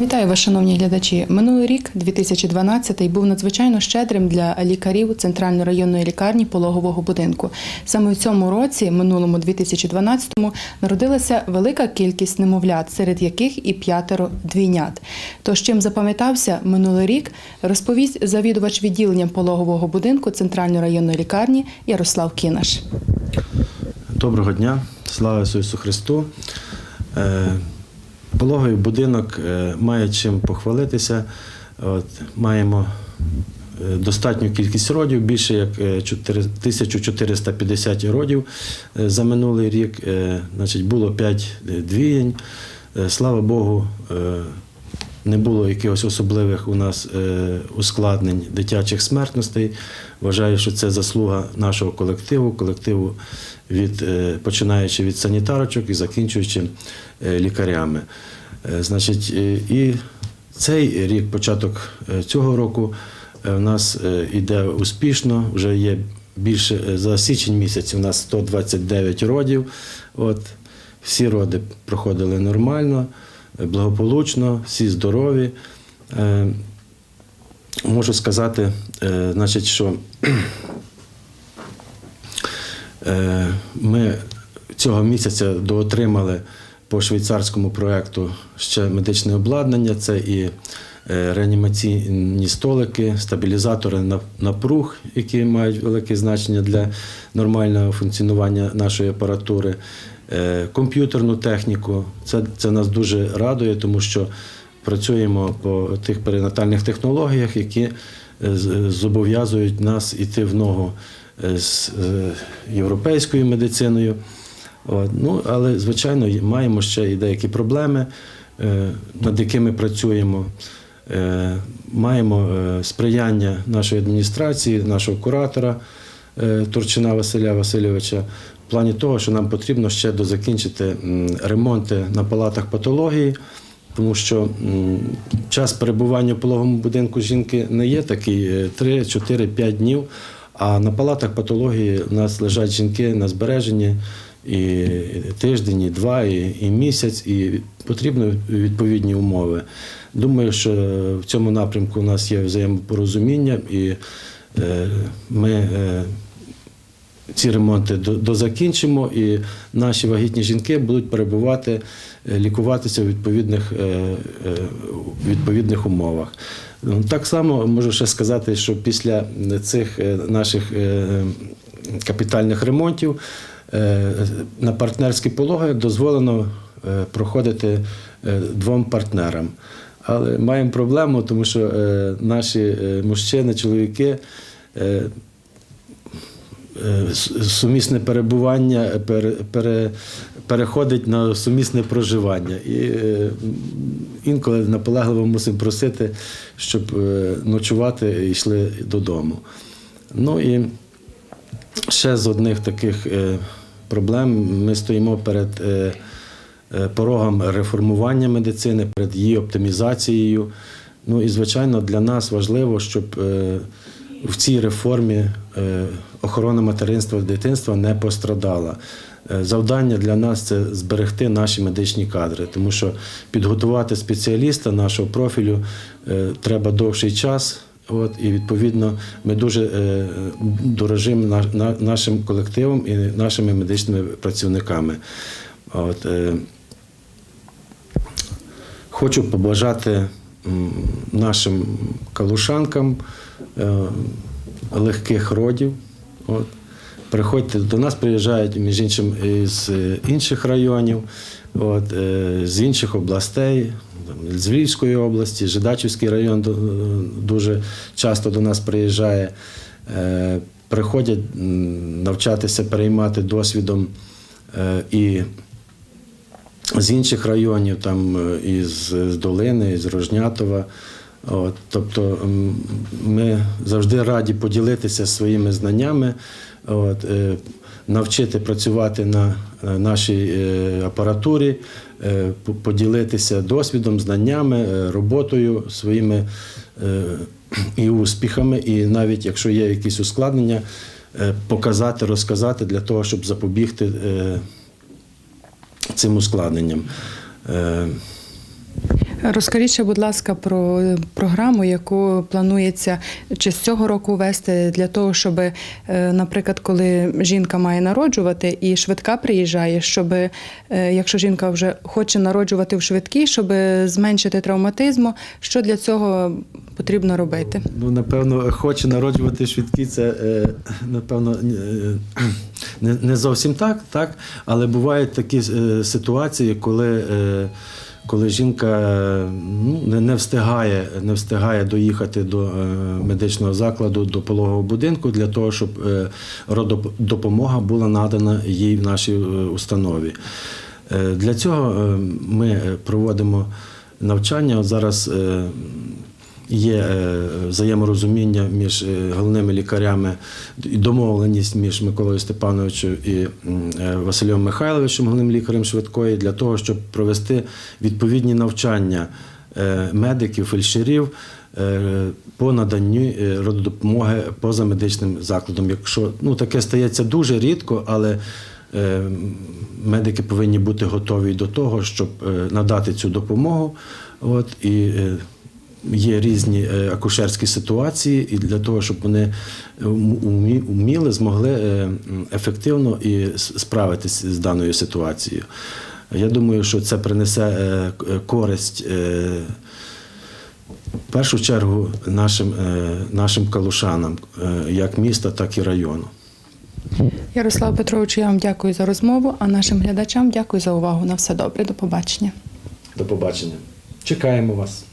Вітаю вас, шановні глядачі. Минулий рік, 2012, був надзвичайно щедрим для лікарів Центральної районної лікарні пологового будинку. Саме в цьому році, минулому 2012-му, народилася велика кількість немовлят, серед яких і п'ятеро двійнят. Тож чим запам'ятався минулий рік, розповість завідувач відділенням пологового будинку Центральної районної лікарні Ярослав Кінаш. Доброго дня, слава Ісусу Христу. Пологовий будинок е, має чим похвалитися. От, маємо е, достатню кількість родів, більше як е, 4 1450 родів е, за минулий рік. Значить, було 5 двієнь. Слава Богу, не було якихось особливих у нас е, ускладнень дитячих смертностей. Вважаю, що це заслуга нашого колективу, колективу від, е, починаючи від санітарочок і закінчуючи е, лікарями. Значить, і цей рік, початок цього року, у нас е, іде успішно. Вже є більше за січень місяць. У нас 129 родів. От всі роди проходили нормально, благополучно, всі здорові. Е, Можу сказати, е, значить, що е, ми цього місяця доотримали по швейцарському проєкту ще медичне обладнання. Це і реанімаційні столики, стабілізатори напруг, які мають велике значення для нормального функціонування нашої апаратури, комп'ютерну техніку. Це, це нас дуже радує, тому що працюємо по тих перинатальних технологіях, які е, зобов'язують нас іти в ногу е, з е, європейською медициною. От. Ну, але, звичайно, маємо ще і деякі проблеми, е, над якими працюємо. Е, Маємо е, сприяння нашої адміністрації, нашого куратора е, Турчина Василя Васильовича в плані того, що нам потрібно ще дозакінчити ремонти на палатах патології, тому що час перебування в пологовому будинку жінки не є такий е, 3, 4, 5 днів. А на палатах патології у нас лежать жінки на збереженні і тиждень, і два, і, і місяць, і потрібні відповідні умови. Думаю, що в цьому напрямку у нас є взаємопорозуміння, і е, ми е, ці ремонти дозакінчимо, і наші вагітні жінки будуть перебувати, е, лікуватися у відповідних, е, е, відповідних умовах. Ну, Так само можу ще сказати, що після цих наших капітальних ремонтів на партнерські пологи дозволено проходити двом партнерам. Але маємо проблему, тому що наші мужчини, чоловіки сумісне перебування пере, пере, переходить на сумісне проживання. І е, інколи наполегливо мусимо просити, щоб е, ночувати і йшли додому. Ну і ще з одних таких е, проблем ми стоїмо перед е, е, порогом реформування медицини, перед її оптимізацією. Ну і, звичайно, для нас важливо, щоб е, в цій реформі е, охорона материнства і дитинства не пострадала. Е, Завдання для нас це зберегти наші медичні кадри, тому що підготувати спеціаліста нашого профілю е, треба довший час. От, і відповідно ми дуже е, дорожимо на, на, нашим колективом і нашими медичними працівниками. От, е, хочу побажати нашим калушанкам легких родів. От. Приходьте до нас, приїжджають між іншим з інших районів, от, е, з інших областей, з Львівської області, Жидачівський район дуже часто до нас приїжджає. Е, Приходять навчатися переймати досвідом е, і з інших районів, там е, із з Долини, із Рожнятова. От, тобто ми завжди раді поділитися своїми знаннями, от, е, навчити працювати на е, нашій е, апаратурі, поділитися досвідом, знаннями, роботою своїми і успіхами, і навіть якщо є якісь ускладнення, показати, розказати для того, щоб запобігти цим ускладненням. Е, Розкажіть, будь ласка, про програму, яку планується чи з цього року ввести для того, щоб, е, наприклад, коли жінка має народжувати і швидка приїжджає, щоб е, якщо жінка вже хоче народжувати в швидкій, щоб зменшити травматизму, що для цього потрібно робити? Ну, напевно, хоче народжувати швидкі, це е, напевно е, не, зовсім так, так, але бувають такі е, ситуації, коли. Коли жінка ну, не, встигає, не встигає доїхати до е, медичного закладу, до пологового будинку для того, щоб е, рододопомога була надана їй в нашій е, установі. Для цього ми проводимо навчання. От зараз Є е, взаєморозуміння між е, головними лікарями і домовленість між Миколою Степановичем і е, Василем Михайловичем, головним лікарем швидкої, для того, щоб провести відповідні навчання медиків, фельдшерів по наданню рододопомоги поза медичним закладом. Якщо ну таке стається дуже рідко, але медики повинні бути готові до того, щоб надати цю допомогу. От і є різні е, акушерські ситуації, і для того, щоб вони е, вміли, змогли е, ефективно і с- справитися з даною ситуацією. Я думаю, що це принесе е, е, користь. е, В першу чергу нашим, е, нашим калушанам, е, як міста, так і району. Ярослав Петрович, я вам дякую за розмову, а нашим глядачам дякую за увагу. На все добре. До побачення. До побачення. Чекаємо вас.